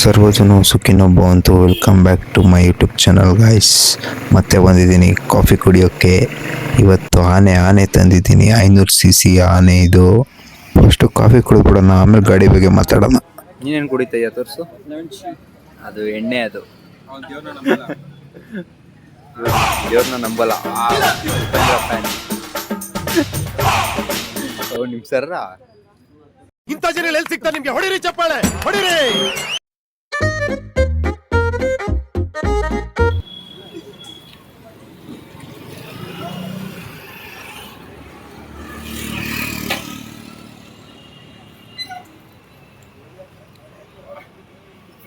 ಸರ್ವಜನ ಸುಖಿನೋ ಅಂತೂ welcome back to my YouTube channel guys ಮತ್ತೆ ಬಂದಿದ್ದೀನಿ ಕಾಫಿ ಕುಡಿಯೋಕ್ಕೆ. ಇವತ್ತು ಆನೆ ಆನೆ ತಂದಿದ್ದೀನಿ. ಐನೂರು ಸಿ ಸಿ ಆನೆ ಇದು. ಫಸ್ಟು ಕಾಫಿ ಕುಡಿದ್ಬಿಡೋಣ ಆಮೇಲೆ ಗಾಡಿ ಬಗ್ಗೆ ಮಾತಾಡೋಣ. ನೀನೇನು ಕುಡಿತಯ್ಯ ತೋರ್ಸು. ಅದು ಎಣ್ಣೆ ಅದು. ದೇವ್ರನ್ನ ನಂಬಲ್ಲ. ಆ, ಉಪೇಂದ್ರ ಓ, ನಿಮ್ ಸರ್ರ? ಇಂಥ ಜನ ಎಲ್ಲಿ ಸಿಗ್ತಾರೆ ನಿಮಗೆ? ಹೊಡಿರಿ ಚಪ್ಪಾಳೆ ಹೊಡಿರಿ!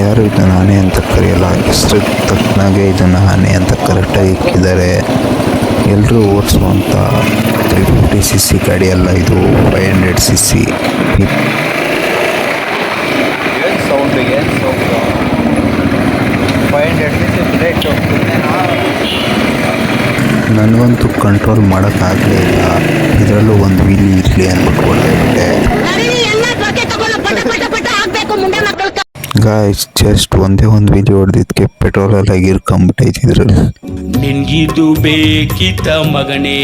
ಯಾರು ಇದನ್ನು ಆನೆ ಅಂತ ಕರೆಯಲ್ಲ ಇಷ್ಟು ತಕ್ಕನಾಗೆ ಇದನ್ನು ಆನೆ ಅಂತ ಕರೆಕ್ಟಾಗಿ ಇಕ್ಕಿದ್ದಾರೆ. ಎಲ್ಲರೂ ಓಡಿಸುವಂಥ ತ್ರೀ ಫಿಫ್ಟಿ ಸಿ ಸಿ ಗಾಡಿ ಅಲ್ಲ ಇದು ಫೈವ್ ಹಂಡ್ರೆಡ್ ಸಿ ಸಿ ನನಗಂತೂ ಕಂಟ್ರೋಲ್ ಮಾಡೋಕ್ಕಾಗಲೇ ಇಲ್ಲ. ಇದರಲ್ಲೂ ಒಂದು ವೀಲಿ ಇರಲಿ ಅಂದ್ಬಿಟ್ಟು ಹೊಡೆದ್ಬಿಟ್ಟೆ ಗಾಯ್ಸ್ ಜಸ್ಟ್ ಒಂದೇ ಒಂದು ವಿಡಿಯೋ ಹೊಡೆದಿದ್ದಕ್ಕೆ ಪೆಟ್ರೋಲೆಲ್ಲ ಇರ್ಕೊಂಬಿಟ್ಟೈತೆ ಇದರಲ್ಲಿ ನಿನ್ಗಿದು ಬೇಕಿತ್ತ ಮಗನೇ?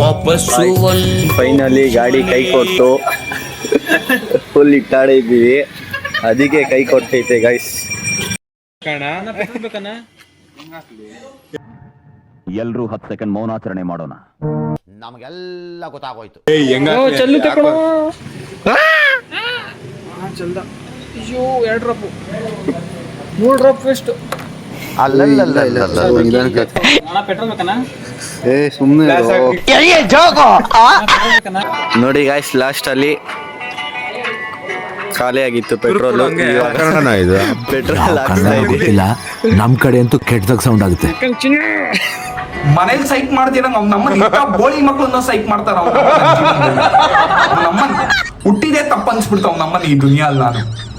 ವಾಪಸ್ ಒಂದ್ ಫೈನಲಿ ಗಾಡಿ ಕೈ ಕೊಟ್ಟು ಫುಲ್ ಇಟ್ಟಾಡೆ ಇದ್ದೀವಿ. ಅದಕ್ಕೆ ಕೈ ಕೊಟ್ಟೈತೆ ಗಾಯ್ಸ್ ಎಲ್ರೂ ಹತ್ತು ಸೆಕೆಂಡ್ ಮೌನಾಚರಣೆ ಮಾಡೋಣ. ನಮಗೆಲ್ಲ ಗೊತ್ತಾಗೋಯ್ತು. ಏ ಸುಮ್ಮನೆ ನೋಡಿ ಗಾಯ್ಸ್ ಲಾಸ್ಟ್ ಅಲ್ಲಿ ಖಾಲಿ ಆಗಿತ್ತು ಪೆಟ್ರೋಲ್ ಪೆಟ್ರೋಲ್ ನಮ್ ಕಡೆ ಅಂತೂ ಕೆಟ್ಟದಾಗ ಸೌಂಡ್ ಆಗುತ್ತೆ. ಮನೇಲಿ ಸೈಕ್ ಮಾಡ್ತೀರ ನಾವ್ ನಮ್ಮ ಬೋಳಿ ಮಕ್ಕಳನ್ನ ಸೈಕ್ ಮಾಡ್ತಾರ ಅವ್ರು. ನಮ್ಮನ್. ಹುಟ್ಟಿದೆ ತಪ್ಪ ಅನ್ಸ್ಬಿಡ್ತಾವ್ ನಮ್ಮನ್ನ ಈ ದುನಿಯಾ ನಾನು ಥು,